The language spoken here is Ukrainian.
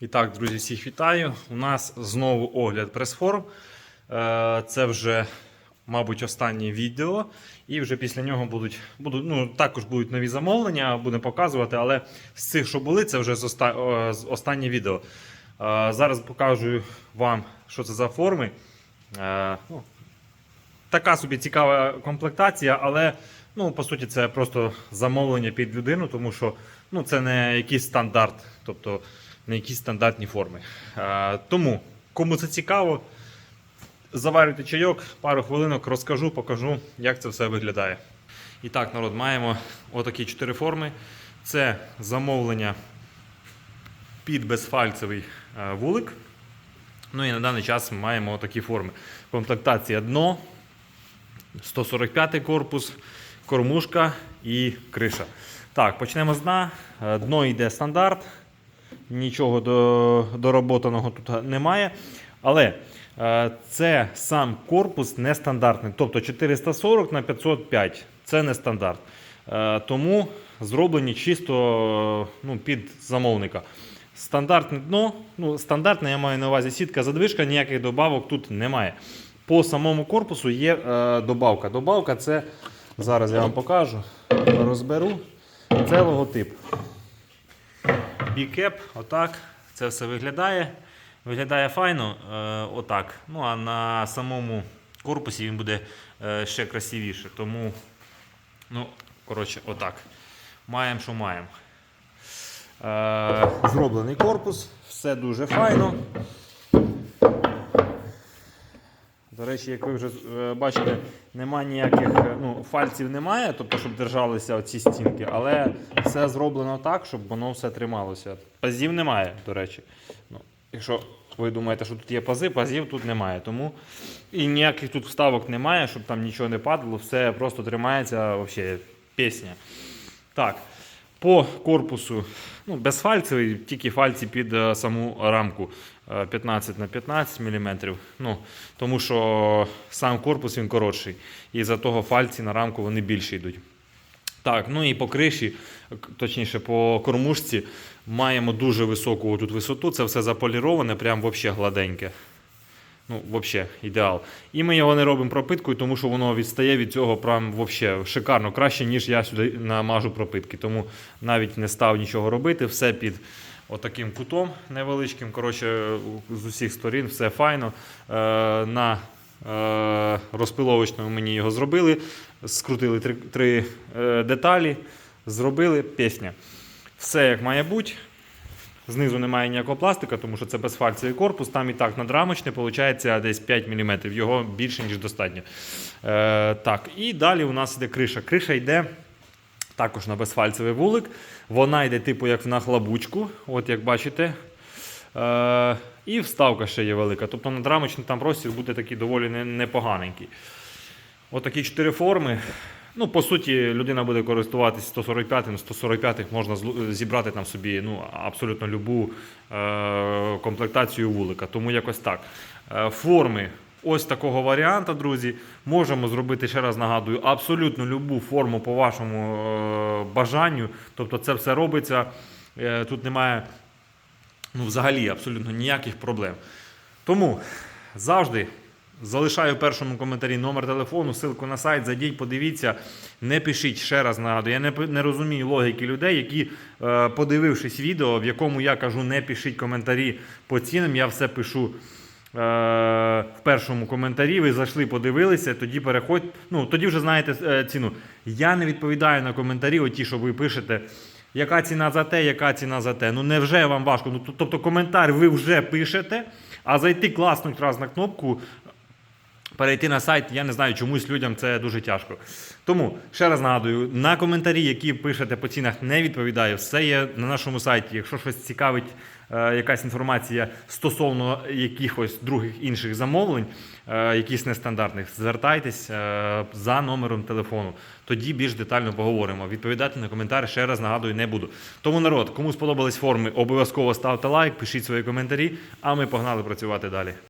І так, друзі, всіх вітаю. У нас знову огляд прес-форм. Е, Це вже, мабуть, останнє відео. І вже після нього будуть, будуть ну, також будуть нові замовлення, будемо показувати. Але з цих, що були, це вже останнє відео. Е, Зараз покажу вам, що це за форми. Е, ну, Така собі цікава комплектація, але ну, по суті це просто замовлення під людину, тому що ну, це не якийсь стандарт, тобто не якісь стандартні форми. Е, тому, кому це цікаво, заварюйте чайок, пару хвилинок розкажу, покажу, як це все виглядає. І так, народ, маємо отакі чотири форми. Це замовлення під безфальцевий е, вулик. Ну і на даний час ми маємо такі форми. Комплектація дно, 145 корпус, кормушка і криша. Так, почнемо з дна. Е, Дно йде стандарт, нічого до, дороботаного тут немає. Але е, це сам корпус нестандартний. Тобто 440 на 505 це не стандарт. Е, тому зроблені чисто ну, під замовника. Стандартне дно, ну, стандартне, я маю на увазі сітка задвижка, ніяких добавок тут немає. По самому корпусу є е, добавка. Добавка це, зараз я вам покажу, розберу. Це логотип. Бікеп, отак. Це все виглядає. Виглядає файно, е, отак. Ну а на самому корпусі він буде е, ще красивіше. Тому, ну, коротше, отак. Маємо, що маємо. Е, зроблений корпус, все дуже файно. До речі, як ви вже е, бачите, немає ніяких е, ну, фальців немає, тобто, щоб держалися оці стінки, але все зроблено так, щоб воно все трималося. Пазів немає, до речі. Ну, якщо ви думаєте, що тут є пази, пазів тут немає. Тому і ніяких тут вставок немає, щоб там нічого не падало, все просто тримається взагалі пісня. Так, по корпусу ну, безфальцевий, тільки фальці під е, саму рамку е, 15 на 15 мм. Ну, тому що сам корпус він коротший. І за того фальці на рамку вони більше йдуть. Так, ну і по криші, точніше по кормушці, маємо дуже високу тут висоту. Це все заполіроване, прям взагалі гладеньке. Ну, взагалі, ідеал. І ми його не робимо пропиткою, тому що воно відстає від цього прям вообще шикарно, краще, ніж я сюди намажу пропитки. Тому навіть не став нічого робити, все під отаким кутом невеличким. Коротше, з усіх сторін все файно. Е, на е, розпиловочному мені його зробили, скрутили три, три е, деталі, зробили пісня. Все як має бути. Знизу немає ніякого пластика, тому що це безфальцевий корпус. Там і так надрамочне, виходить десь 5 мм. Його більше, ніж достатньо. Е, так, і далі у нас йде криша. Криша йде також на безфальцевий вулик. Вона йде, типу, як в нахлабучку, от як бачите. Е, і вставка ще є велика. Тобто надрамочний там простір буде такий доволі непоганенький. Отакі чотири форми. Ну, по суті, людина буде користуватися 145-м, 145-х можна зібрати там собі ну, абсолютно любу е- комплектацію вулика. Тому якось так. Е, форми ось такого варіанта, друзі. Можемо зробити, ще раз нагадую, абсолютно любу форму по вашому е- бажанню. Тобто це все робиться. Е, тут немає ну, взагалі абсолютно ніяких проблем. Тому завжди залишаю в першому коментарі номер телефону, ссылку на сайт, зайдіть, подивіться, не пишіть ще раз нагадую. Я не, не розумію логіки людей, які, е, подивившись відео, в якому я кажу, не пишіть коментарі по цінам, я все пишу. е, В першому коментарі ви зайшли, подивилися, тоді переходь. Ну тоді вже знаєте е, ціну. Я не відповідаю на коментарі, оті, що ви пишете. Яка ціна за те, яка ціна за те? Ну невже вам важко? Ну, тобто коментар ви вже пишете, а зайти класнуть раз на кнопку, перейти на сайт, я не знаю, чомусь людям це дуже тяжко. Тому ще раз нагадую, на коментарі, які пишете по цінах, не відповідаю. Все є на нашому сайті. Якщо щось цікавить, е, якась інформація стосовно якихось других інших замовлень, е, якихось нестандартних, звертайтесь е, за номером телефону. Тоді більш детально поговоримо. Відповідати на коментар ще раз нагадую не буду. Тому народ, кому сподобались форми, обов'язково ставте лайк, пишіть свої коментарі, а ми погнали працювати далі.